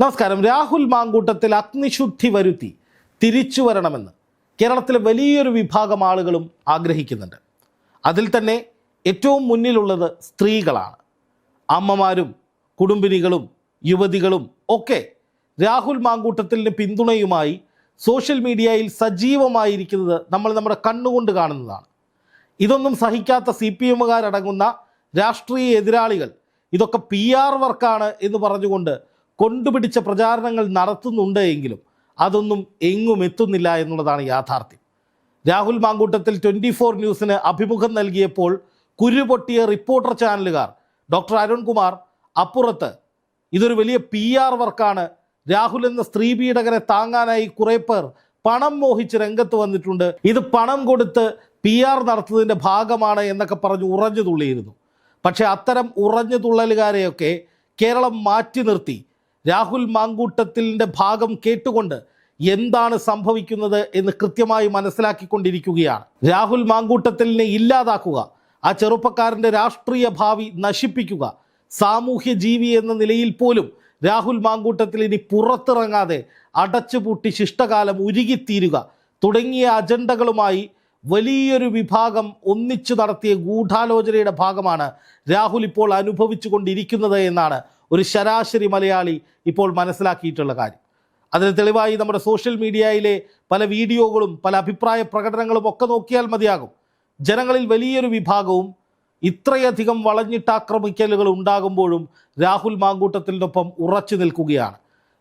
നമസ്കാരം. രാഹുൽ മാങ്കൂട്ടത്തിൽ അഗ്നിശുദ്ധി വരുത്തി തിരിച്ചു വരണമെന്ന് കേരളത്തിലെ വലിയൊരു വിഭാഗം ആളുകളും ആഗ്രഹിക്കുന്നുണ്ട്. അതിൽ തന്നെ ഏറ്റവും മുന്നിലുള്ളത് സ്ത്രീകളാണ്. അമ്മമാരും കുടുംബിനികളും യുവതികളും ഒക്കെ രാഹുൽ മാങ്കൂട്ടത്തിന്റെ പിന്തുണയുമായി സോഷ്യൽ മീഡിയയിൽ സജീവമായിരിക്കുന്നത് നമ്മൾ നമ്മുടെ കണ്ണുകൊണ്ട് കാണുന്നതാണ്. ഇതൊന്നും സഹിക്കാത്ത സി പി എമ്മുകാരടങ്ങുന്ന രാഷ്ട്രീയ എതിരാളികൾ ഇതൊക്കെ പി ആർ വർക്കാണ് എന്ന് പറഞ്ഞുകൊണ്ട് കൊണ്ടുപിടിച്ച പ്രചാരണങ്ങൾ നടത്തുന്നുണ്ട് എങ്കിലും അതൊന്നും എങ്ങും എത്തുന്നില്ല എന്നുള്ളതാണ് യാഥാർത്ഥ്യം. രാഹുൽ മാങ്കൂട്ടത്തിൽ ട്വന്റി ഫോർ ന്യൂസിന് അഭിമുഖം നൽകിയപ്പോൾ കുരുപൊട്ടിയ റിപ്പോർട്ടർ ചാനലുകാർ ഡോക്ടർ അരുൺകുമാർ അപ്പുറത്ത് ഇതൊരു വലിയ പി ആർ വർക്കാണ്. രാഹുൽ എന്ന സ്ത്രീ പീഡകരെ താങ്ങാനായി കുറെ പേർ പണം മോഹിച്ച് രംഗത്ത് വന്നിട്ടുണ്ട്. ഇത് പണം കൊടുത്ത് പി ആർ നടത്തുന്നതിന്റെ ഭാഗമാണ് എന്നൊക്കെ പറഞ്ഞ് ഉറഞ്ഞു തുള്ളിയിരുന്നു. പക്ഷേ അത്തരം ഉറഞ്ഞു തുള്ളലുകാരെയൊക്കെ കേരളം മാറ്റി നിർത്തി. രാഹുൽ മാങ്കൂട്ടത്തിന്റെ ഭാഗം കേട്ടുകൊണ്ട് എന്താണ് സംഭവിക്കുന്നത് എന്ന് കൃത്യമായി മനസ്സിലാക്കിക്കൊണ്ടിരിക്കുകയാണ്. രാഹുൽ മാങ്കൂട്ടത്തിലിനെ ഇല്ലാതാക്കുക ആ ചെറുപ്പക്കാരന്റെ രാഷ്ട്രീയ ഭാവി നശിപ്പിക്കുക സാമൂഹ്യ ജീവി എന്ന നിലയിൽ പോലും രാഹുൽ മാങ്കൂട്ടത്തിൽ ഇനി പുറത്തിറങ്ങാതെ അടച്ചുപൂട്ടി ശിഷ്ടകാലം ഉരുകിത്തീരുക തുടങ്ങിയ അജണ്ടകളുമായി വലിയൊരു വിഭാഗം ഒന്നിച്ചു നടത്തിയ ഗൂഢാലോചനയുടെ ഭാഗമാണ് രാഹുൽ ഇപ്പോൾ അനുഭവിച്ചു കൊണ്ടിരിക്കുന്നത് എന്നാണ് ഒരു ശരാശരി മലയാളി ഇപ്പോൾ മനസ്സിലാക്കിയിട്ടുള്ള കാര്യം. അതിന് തെളിവായി നമ്മുടെ സോഷ്യൽ മീഡിയയിലെ പല വീഡിയോകളും പല അഭിപ്രായ പ്രകടനങ്ങളും ഒക്കെ നോക്കിയാൽ മതിയാകും. ജനങ്ങളിൽ വലിയൊരു വിഭാഗവും ഇത്രയധികം വളഞ്ഞിട്ടാക്രമിക്കലുകൾ ഉണ്ടാകുമ്പോഴും രാഹുൽ മാങ്കൂട്ടത്തിനൊപ്പം ഉറച്ചു നിൽക്കുകയാണ്.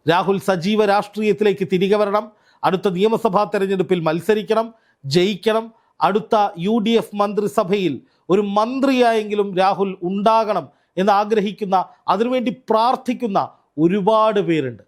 രാഹുൽ സജീവ രാഷ്ട്രീയത്തിലേക്ക് തിരികെ വരണം. അടുത്ത നിയമസഭാ തെരഞ്ഞെടുപ്പിൽ മത്സരിക്കണം ജയിക്കണം. അടുത്ത യു മന്ത്രിസഭയിൽ ഒരു മന്ത്രിയായെങ്കിലും രാഹുൽ ഉണ്ടാകണം എന്ന് ആഗ്രഹിക്കുന്ന അതിനുവേണ്ടി പ്രാർത്ഥിക്കുന്ന ഒരുപാട് പേരുണ്ട്.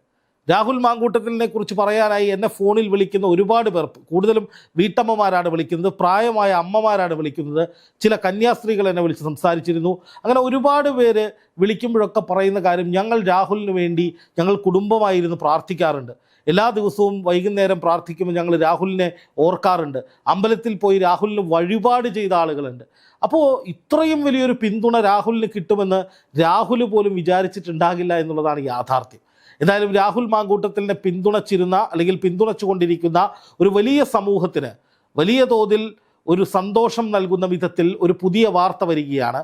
രാഹുൽ മാങ്കൂട്ടത്തിലിനെ കുറിച്ച് പറയാനായി എന്നെ ഫോണിൽ വിളിക്കുന്ന ഒരുപാട് പേർ കൂടുതലും വീട്ടമ്മമാരാണ് വിളിക്കുന്നത് പ്രായമായ അമ്മമാരാണ് വിളിക്കുന്നത് ചില കന്യാസ്ത്രീകൾ എന്നെ വിളിച്ച് സംസാരിച്ചിരുന്നു. അങ്ങനെ ഒരുപാട് പേര് വിളിക്കുമ്പോഴൊക്കെ പറയുന്ന കാര്യം ഞങ്ങൾ രാഹുലിന് വേണ്ടി ഞങ്ങൾ കുടുംബമായിരുന്നു പ്രാർത്ഥിക്കാറുണ്ട്. എല്ലാ ദിവസവും വൈകുന്നേരം പ്രാർത്ഥിക്കുമ്പോൾ ഞങ്ങൾ രാഹുലിനെ ഓർക്കാറുണ്ട്. അമ്പലത്തിൽ പോയി രാഹുലിന് വഴിപാട് ചെയ്ത ആളുകളുണ്ട്. അപ്പോൾ ഇത്രയും വലിയൊരു പിന്തുണ രാഹുലിന് കിട്ടുമെന്ന് രാഹുൽ പോലും വിചാരിച്ചിട്ടുണ്ടാകില്ല എന്നുള്ളതാണ് യാഥാർത്ഥ്യം. എന്തായാലും രാഹുൽ മാങ്കൂട്ടത്തിലിനെ പിന്തുണച്ചിരുന്ന അല്ലെങ്കിൽ പിന്തുണച്ചുകൊണ്ടിരിക്കുന്ന ഒരു വലിയ സമൂഹത്തിന് വലിയ തോതിൽ ഒരു സന്തോഷം നൽകുന്ന വിധത്തിൽ ഒരു പുതിയ വാർത്ത വരികയാണ്.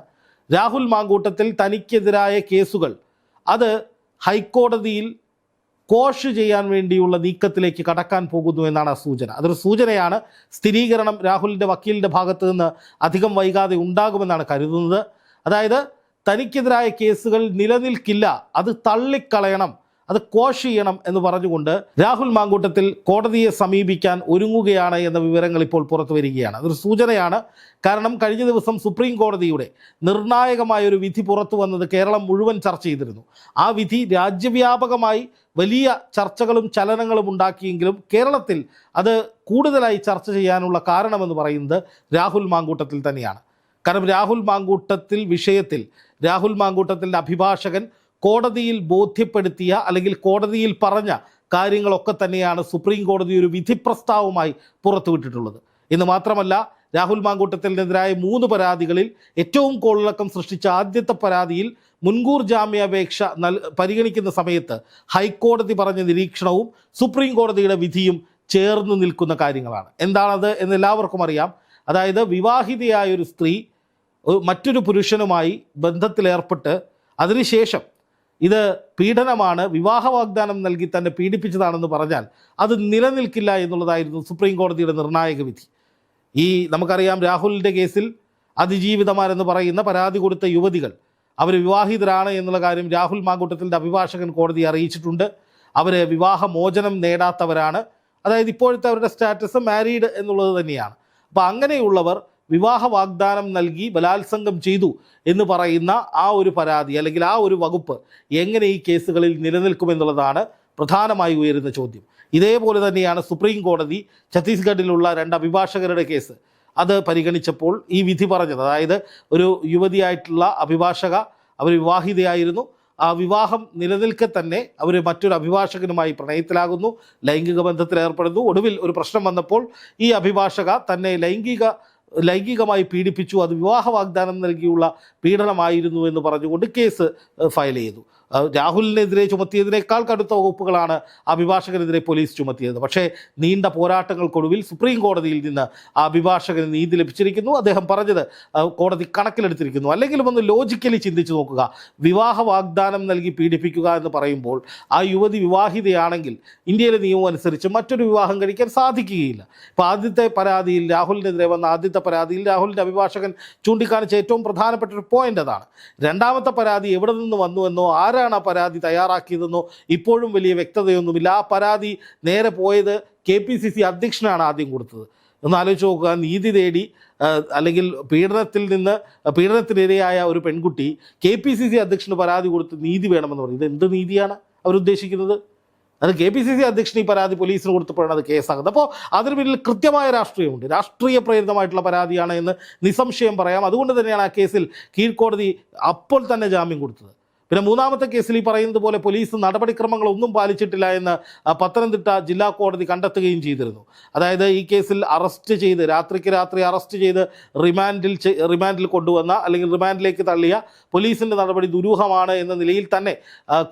രാഹുൽ മാങ്കൂട്ടത്തിൽ തനിക്കെതിരായ കേസുകൾ അത് ഹൈക്കോടതിയിൽ കോഷ് ചെയ്യാൻ വേണ്ടിയുള്ള നീക്കത്തിലേക്ക് കടക്കാൻ പോകുന്നു എന്നാണ് സൂചന. അതൊരു സൂചനയാണ്. സ്ഥിരീകരണം രാഹുലിന്റെ വക്കീലിന്റെ ഭാഗത്ത് നിന്ന് അധികം വൈകാതെ ഉണ്ടാകുമെന്നാണ് കരുതുന്നത്. അതായത് തനിക്കെതിരായ കേസുകൾ നിലനിൽക്കില്ല. അത് തള്ളിക്കളയണം. അത് കോഷ് ചെയ്യണം എന്ന് പറഞ്ഞുകൊണ്ട് രാഹുൽ മാങ്കൂട്ടത്തിൽ കോടതിയെ സമീപിക്കാൻ ഒരുങ്ങുകയാണ് എന്ന വിവരങ്ങൾ ഇപ്പോൾ പുറത്തു വരികയാണ്. അതൊരു സൂചനയാണ്. കാരണം കഴിഞ്ഞ ദിവസം സുപ്രീം കോടതിയുടെ നിർണായകമായ ഒരു വിധി പുറത്തു വന്നത് കേരളം മുഴുവൻ ചർച്ച ചെയ്തിരുന്നു. ആ വിധി രാജ്യവ്യാപകമായി വലിയ ചർച്ചകളും ചലനങ്ങളും ഉണ്ടാക്കിയെങ്കിലും കേരളത്തിൽ അത് കൂടുതലായി ചർച്ച ചെയ്യാനുള്ള കാരണമെന്ന് പറയുന്നത് രാഹുൽ മാങ്കൂട്ടത്തിൽ തന്നെയാണ്. കാരണം രാഹുൽ മാങ്കൂട്ടത്തിൽ വിഷയത്തിൽ രാഹുൽ മാങ്കൂട്ടത്തിന്റെ അഭിഭാഷകൻ കോടതിയിൽ ബോധ്യപ്പെടുത്തിയ അല്ലെങ്കിൽ കോടതിയിൽ പറഞ്ഞ കാര്യങ്ങളൊക്കെ തന്നെയാണ് സുപ്രീം കോടതി ഒരു വിധി പ്രസ്താവമായി പുറത്തുവിട്ടിട്ടുള്ളത്. എന്ന് മാത്രമല്ല രാഹുൽ മാങ്കൂട്ടത്തിനെതിരായ മൂന്ന് പരാതികളിൽ ഏറ്റവും കോളിളക്കം സൃഷ്ടിച്ച ആദ്യത്തെ പരാതിയിൽ മുൻകൂർ ജാമ്യാപേക്ഷ നൽ പരിഗണിക്കുന്ന സമയത്ത് ഹൈക്കോടതി പറഞ്ഞ നിരീക്ഷണവും സുപ്രീം കോടതിയുടെ വിധിയും ചേർന്ന് നിൽക്കുന്ന കാര്യങ്ങളാണ്. എന്താണത് എന്ന് എല്ലാവർക്കും അറിയാം. അതായത് വിവാഹിതയായ ഒരു സ്ത്രീ മറ്റൊരു പുരുഷനുമായി ബന്ധത്തിലേർപ്പെട്ട് അതിനുശേഷം ഇത് പീഡനമാണ് വിവാഹ വാഗ്ദാനം നൽകി തന്നെ പീഡിപ്പിച്ചതാണെന്ന് പറഞ്ഞാൽ അത് നിലനിൽക്കില്ല എന്നുള്ളതായിരുന്നു സുപ്രീം കോടതിയുടെ നിർണായക വിധി. ഈ നമുക്കറിയാം രാഹുലിന്റെ കേസിൽ അതിജീവിതമാരെന്ന് പറയുന്ന പരാതി കൊടുത്ത യുവതികൾ അവർ വിവാഹിതരാണ് എന്നുള്ള കാര്യം രാഹുൽ മാങ്കൂട്ടത്തിന്റെ അഭിഭാഷകൻ കോടതി അറിയിച്ചിട്ടുണ്ട്. അവർ വിവാഹമോചനം നേടാത്തവരാണ്. അതായത് ഇപ്പോഴത്തെ അവരുടെ സ്റ്റാറ്റസ് മാരീഡ് എന്നുള്ളത് തന്നെയാണ്. അപ്പോൾ അങ്ങനെയുള്ളവർ വിവാഹ വാഗ്ദാനം നൽകി ബലാത്സംഗം ചെയ്തു എന്ന് പറയുന്ന ആ ഒരു പരാതി അല്ലെങ്കിൽ ആ ഒരു വകുപ്പ് എങ്ങനെ ഈ കേസുകളിൽ നിലനിൽക്കുമെന്നുള്ളതാണ് പ്രധാനമായി ഉയരുന്ന ചോദ്യം. ഇതേപോലെ തന്നെയാണ് സുപ്രീം കോടതി ഛത്തീസ്ഗഡിലുള്ള രണ്ട് അഭിഭാഷകരുടെ കേസ്. അത് പരിഗണിച്ചപ്പോൾ ഈ വിധി പറഞ്ഞത്. അതായത് ഒരു യുവതിയായിട്ടുള്ള അഭിഭാഷക അവർ വിവാഹിതയായിരുന്നു. ആ വിവാഹം നിലനിൽക്കെ തന്നെ അവർ മറ്റൊരു അഭിഭാഷകനുമായി പ്രണയത്തിലാകുന്നു ലൈംഗിക ബന്ധത്തിൽ ഏർപ്പെടുന്നു. ഒടുവിൽ ഒരു പ്രശ്നം വന്നപ്പോൾ ഈ അഭിഭാഷക തന്നെ ലൈംഗിക ലൈംഗികമായി പീഡിപ്പിച്ചു അത് വിവാഹ വാഗ്ദാനം നൽകിയുള്ള പീഡനമായിരുന്നു എന്ന് പറഞ്ഞുകൊണ്ട് കേസ് ഫയൽ ചെയ്തു. രാഹുലിനെതിരെ ചുമത്തിയതിനേക്കാൾ കടുത്ത വകുപ്പുകളാണ് അഭിഭാഷകനെതിരെ പോലീസ് ചുമത്തിയത്. പക്ഷേ നീണ്ട പോരാട്ടങ്ങൾക്കൊടുവിൽ സുപ്രീം കോടതിയിൽ നിന്ന് ആ അഭിഭാഷകന് നീതി ലഭിച്ചിരിക്കുന്നു. അദ്ദേഹം പറഞ്ഞത് കോടതി കണക്കിലെടുത്തിരിക്കുന്നു. അല്ലെങ്കിലും ഒന്ന് ലോജിക്കലി ചിന്തിച്ചു നോക്കുക. വിവാഹ വാഗ്ദാനം നൽകി പീഡിപ്പിക്കുക എന്ന് പറയുമ്പോൾ ആ യുവതി വിവാഹിതയാണെങ്കിൽ ഇന്ത്യയിലെ നിയമം അനുസരിച്ച് മറ്റൊരു വിവാഹം കഴിക്കാൻ സാധിക്കുകയില്ല. ഇപ്പോൾ ആദ്യത്തെ പരാതിയിൽ രാഹുലിനെതിരെ വന്ന ആദ്യത്തെ പരാതിയിൽ രാഹുലിന്റെ അഭിഭാഷകൻ ചൂണ്ടിക്കാണിച്ച ഏറ്റവും പ്രധാനപ്പെട്ട ഒരു പോയിന്റ് അതാണ്. രണ്ടാമത്തെ പരാതി എവിടെ നിന്ന് വന്നുവെന്നോ ആരാണ് ആ പരാതി തയ്യാറാക്കിയതെന്നോ ഇപ്പോഴും വലിയ വ്യക്തതയൊന്നുമില്ല. ആ പരാതി നേരെ പോയത് കെ പി സി സി അധ്യക്ഷനാണ് ആദ്യം കൊടുത്തത്. ഒന്ന് ആലോചിച്ച് നോക്കുക നീതി തേടി അല്ലെങ്കിൽ പീഡനത്തിൽ നിന്ന് പീഡനത്തിനിരയായ ഒരു പെൺകുട്ടി കെ പി സി സി അധ്യക്ഷന് പരാതി കൊടുത്ത് നീതി വേണമെന്ന് പറഞ്ഞു. ഇത് എന്ത് നീതിയാണ് അവരുദ്ദേശിക്കുന്നത് അത് കെ പി സി സി അധ്യക്ഷന് ഈ പരാതി പോലീസിന് കൊടുത്തപ്പോഴാണ് അത് കേസാകുന്നത്. അപ്പോൾ അതിന് പിന്നിൽ കൃത്യമായ രാഷ്ട്രീയമുണ്ട്. രാഷ്ട്രീയ പ്രേരിതമായിട്ടുള്ള പരാതിയാണ് എന്ന് നിസ്സംശയം പറയാം. അതുകൊണ്ട് തന്നെയാണ് ആ കേസിൽ കീഴ്ക്കോടതി അപ്പോൾ തന്നെ ജാമ്യം കൊടുത്തത്. പിന്നെ മൂന്നാമത്തെ കേസിൽ ഈ പറയുന്നത് പോലെ പോലീസ് നടപടിക്രമങ്ങൾ ഒന്നും പാലിച്ചിട്ടില്ല എന്ന് പത്തനംതിട്ട ജില്ലാ കോടതി കണ്ടെത്തുകയും ചെയ്തിരുന്നു. അതായത് ഈ കേസിൽ അറസ്റ്റ് ചെയ്ത് രാത്രിക്ക് രാത്രി അറസ്റ്റ് ചെയ്ത് റിമാൻഡിൽ റിമാൻഡിൽ കൊണ്ടുവന്ന അല്ലെങ്കിൽ റിമാൻഡിലേക്ക് തള്ളിയ പോലീസിന്റെ നടപടി ദുരൂഹമാണ് എന്ന നിലയിൽ തന്നെ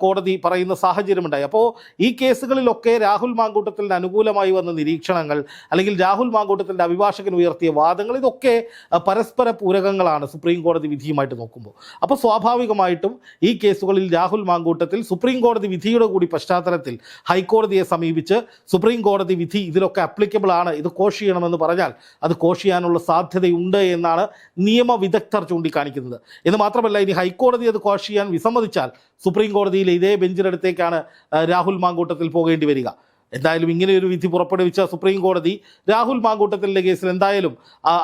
കോടതി പറയുന്ന സാഹചര്യമുണ്ടായി. അപ്പോൾ ഈ കേസുകളിലൊക്കെ രാഹുൽ മാങ്കൂട്ടത്തിന് അനുകൂലമായി വന്ന നിരീക്ഷണങ്ങൾ അല്ലെങ്കിൽ രാഹുൽ മാങ്കൂട്ടത്തിന്റെ അഭിഭാഷകൻ ഉയർത്തിയ വാദങ്ങൾ ഇതൊക്കെ പരസ്പര പൂരകങ്ങളാണ് സുപ്രീം കോടതി വിധിയുമായിട്ട് നോക്കുമ്പോൾ. അപ്പോൾ സ്വാഭാവികമായിട്ടും ഈ കേസുകളിൽ രാഹുൽ മാങ്കൂട്ടത്തിൽ സുപ്രീം കോടതി വിധിയുടെ കൂടി പശ്ചാത്തലത്തിൽ ഹൈക്കോടതിയെ സമീപിച്ച് സുപ്രീം കോടതി വിധി ഇതിലൊക്കെ അപ്ലിക്കബിൾ ആണ്. ഇത് കോഷ് ചെയ്യണമെന്ന് പറഞ്ഞാൽ അത് കോഷ് ചെയ്യാനുള്ള സാധ്യതയുണ്ട് എന്നാണ് നിയമവിദഗ്ധർ ചൂണ്ടിക്കാണിക്കുന്നത്. എന്ന് മാത്രമല്ല ഇനി ഹൈക്കോടതി അത് കോഷ് ചെയ്യാൻ വിസമ്മതിച്ചാൽ സുപ്രീം കോടതിയിലെ ഇതേ ബെഞ്ചിനടുത്തേക്കാണ് രാഹുൽ മാങ്കൂട്ടത്തിൽ പോകേണ്ടി വരിക. എന്തായാലും ഇങ്ങനെ ഒരു വിധി പുറപ്പെടുവിച്ച സുപ്രീം കോടതി രാഹുൽ മാങ്കൂട്ടത്തിന്റെ കേസിൽ എന്തായാലും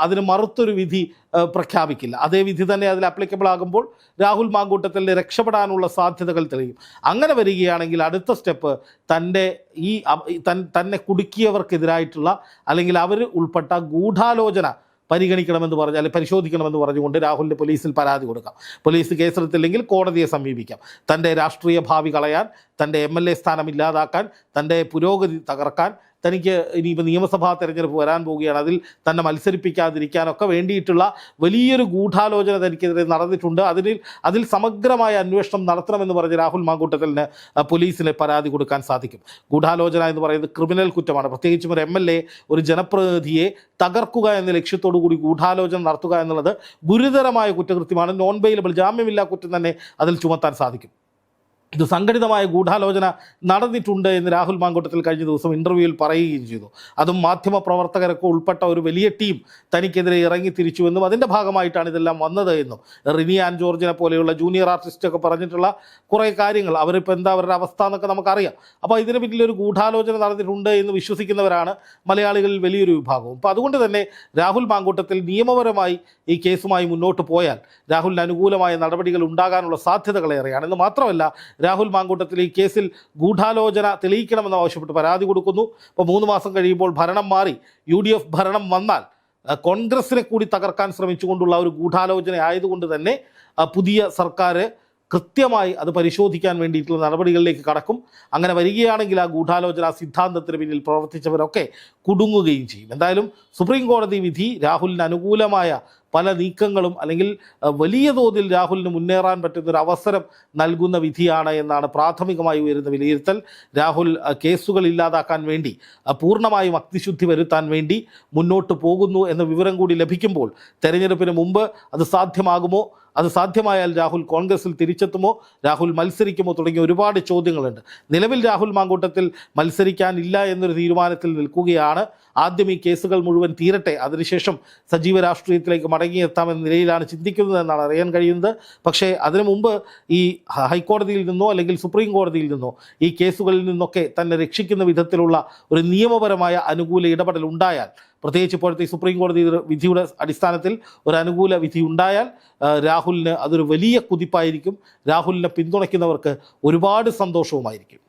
അതിന് മറുത്തൊരു വിധി പ്രഖ്യാപിക്കില്ല. അതേ വിധി തന്നെ അതിൽ അപ്ലിക്കബിൾ ആകുമ്പോൾ രാഹുൽ മാങ്കൂട്ടത്തിന്റെ രക്ഷപ്പെടാനുള്ള സാധ്യതകൾ തെളിയും. അങ്ങനെ വരികയാണെങ്കിൽ അടുത്ത സ്റ്റെപ്പ് തന്റെ ഈ തന്നെ കുടുക്കിയവർക്കെതിരായിട്ടുള്ള അല്ലെങ്കിൽ അവർ ഉൾപ്പെട്ട ഗൂഢാലോചന പരിഗണിക്കണമെന്ന് പറഞ്ഞ് അല്ലെങ്കിൽ പരിശോധിക്കണമെന്ന് പറഞ്ഞുകൊണ്ട് രാഹുലിന് പോലീസിൽ പരാതി കൊടുക്കാം. പോലീസ് കേസെടുത്തില്ലെങ്കിൽ കോടതിയെ സമീപിക്കാം. തന്റെ രാഷ്ട്രീയ ഭാവി കളയാൻ തന്റെ എം എൽ എ സ്ഥാനം ഇല്ലാതാക്കാൻ തന്റെ പുരോഗതി തകർക്കാൻ തനിക്ക് ഇനിയിപ്പോൾ നിയമസഭാ തെരഞ്ഞെടുപ്പ് വരാൻ പോവുകയാണ്. അതിൽ തന്നെ മത്സരിപ്പിക്കാതിരിക്കാനൊക്കെ വേണ്ടിയിട്ടുള്ള വലിയൊരു ഗൂഢാലോചന തനിക്കെതിരെ നടന്നിട്ടുണ്ട്. അതിൽ അതിൽ സമഗ്രമായ അന്വേഷണം നടത്തണമെന്ന് പറഞ്ഞ് രാഹുൽ മാങ്കൂട്ടത്തലിന് പോലീസിന് പരാതി കൊടുക്കാൻ സാധിക്കും. ഗൂഢാലോചന എന്ന് പറയുന്നത് ക്രിമിനൽ കുറ്റമാണ്. പ്രത്യേകിച്ചും ഒരു എം എൽ എ ഒരു ജനപ്രതിനിധിയെ തകർക്കുക എന്ന ലക്ഷ്യത്തോടു കൂടി ഗൂഢാലോചന നടത്തുക എന്നുള്ളത് ഗുരുതരമായ കുറ്റകൃത്യമാണ്. നോൺ ബെയിലബിൾ ജാമ്യമില്ലാ കുറ്റം തന്നെ അതിൽ ചുമത്താൻ സാധിക്കും. ഇത് സംഘടിതമായ ഗൂഢാലോചന നടന്നിട്ടുണ്ട് എന്ന് രാഹുൽ മാങ്കൂട്ടത്തിൽ കഴിഞ്ഞ ദിവസം ഇന്റർവ്യൂവിൽ പറയുകയും ചെയ്തു. അതും മാധ്യമ പ്രവർത്തകരൊക്കെ ഉൾപ്പെട്ട ഒരു വലിയ ടീം തനിക്കെതിരെ ഇറങ്ങി തിരിച്ചുവെന്നും അതിന്റെ ഭാഗമായിട്ടാണ് ഇതെല്ലാം വന്നത് എന്നും. റിനി ആൻ ജോർജിനെ പോലെയുള്ള ജൂനിയർ ആർട്ടിസ്റ്റൊക്കെ പറഞ്ഞിട്ടുള്ള കുറേ കാര്യങ്ങൾ. അവരിപ്പോൾ എന്താ അവരുടെ അവസ്ഥ എന്നൊക്കെ നമുക്കറിയാം. അപ്പോൾ ഇതിന് പിന്നിൽ ഒരു ഗൂഢാലോചന നടന്നിട്ടുണ്ട് എന്ന് വിശ്വസിക്കുന്നവരാണ് മലയാളികളിൽ വലിയൊരു വിഭാഗവും. അപ്പോൾ അതുകൊണ്ട് തന്നെ രാഹുൽ മാങ്കൂട്ടത്തിൽ നിയമപരമായി ഈ കേസുമായി മുന്നോട്ട് പോയാൽ രാഹുലിന് അനുകൂലമായ നടപടികൾ ഉണ്ടാകാനുള്ള സാധ്യതകളേറെയാണ്. എന്ന് മാത്രമല്ല രാഹുൽ മാങ്കൂട്ടത്തിൽ ഈ കേസിൽ ഗൂഢാലോചന തെളിയിക്കണമെന്ന് ആവശ്യപ്പെട്ട് പരാതി കൊടുക്കുന്നു. അപ്പോൾ മൂന്ന് മാസം കഴിയുമ്പോൾ ഭരണം മാറി യു ഭരണം വന്നാൽ കോൺഗ്രസിനെ കൂടി തകർക്കാൻ ശ്രമിച്ചുകൊണ്ടുള്ള ഒരു ഗൂഢാലോചന ആയതുകൊണ്ട് തന്നെ പുതിയ സർക്കാർ കൃത്യമായി അത് പരിശോധിക്കാൻ വേണ്ടിയിട്ടുള്ള നടപടികളിലേക്ക് കടക്കും. അങ്ങനെ വരികയാണെങ്കിൽ ആ ഗൂഢാലോചന സിദ്ധാന്തത്തിന് പിന്നിൽ പ്രവർത്തിച്ചവരൊക്കെ കുടുങ്ങുകയും ചെയ്യും. എന്തായാലും സുപ്രീം കോടതി വിധി രാഹുലിന് അനുകൂലമായ പല നീക്കങ്ങളും അല്ലെങ്കിൽ വലിയ തോതിൽ രാഹുലിന് മുന്നേറാൻ പറ്റുന്ന ഒരു അവസരം നൽകുന്ന വിധിയാണ് എന്നാണ് പ്രാഥമികമായി ഉയരുന്ന വിലയിരുത്തൽ. രാഹുൽ കേസുകൾ ഇല്ലാതാക്കാൻ വേണ്ടി പൂർണമായും അഗ്നിശുദ്ധി വരുത്താൻ വേണ്ടി മുന്നോട്ട് പോകുന്നു എന്ന വിവരം കൂടി ലഭിക്കുമ്പോൾ തെരഞ്ഞെടുപ്പിന് മുമ്പ് അത് സാധ്യമാകുമോ? അത് സാധ്യമായാൽ രാഹുൽ കോൺഗ്രസിൽ തിരിച്ചെത്തുമോ രാഹുൽ മത്സരിക്കുമോ തുടങ്ങിയ ഒരുപാട് ചോദ്യങ്ങളുണ്ട്. നിലവിൽ രാഹുൽ മാങ്കൂട്ടത്തിൽ മത്സരിക്കാനില്ല എന്നൊരു തീരുമാനത്തിൽ നിൽക്കുകയാണ്. ആദ്യം ഈ കേസുകൾ മുഴുവൻ തീരട്ടെ അതിനുശേഷം സജീവ രാഷ്ട്രീയത്തിലേക്ക് മടങ്ങിയെത്താമെന്ന നിലയിലാണ് ചിന്തിക്കുന്നതെന്നാണ് അറിയാൻ കഴിയുന്നത്. പക്ഷേ അതിനു മുമ്പ് ഈ ഹൈക്കോടതിയിൽ നിന്നോ അല്ലെങ്കിൽ സുപ്രീം കോടതിയിൽ നിന്നോ ഈ കേസുകളിൽ നിന്നൊക്കെ തന്നെ രക്ഷിക്കുന്ന വിധത്തിലുള്ള ഒരു നിയമപരമായ അനുകൂല ഇടപെടൽ ഉണ്ടായാൽ പ്രത്യേകിച്ച് ഇപ്പോഴത്തെ സുപ്രീം കോടതി വിധിയുടെ അടിസ്ഥാനത്തിൽ ഒരു അനുകൂല വിധി ഉണ്ടായാൽ രാഹുലിന് അതൊരു വലിയ കുതിപ്പായിരിക്കും. രാഹുലിനെ പിന്തുണയ്ക്കുന്നവർക്ക് ഒരുപാട് സന്തോഷവുമായിരിക്കും.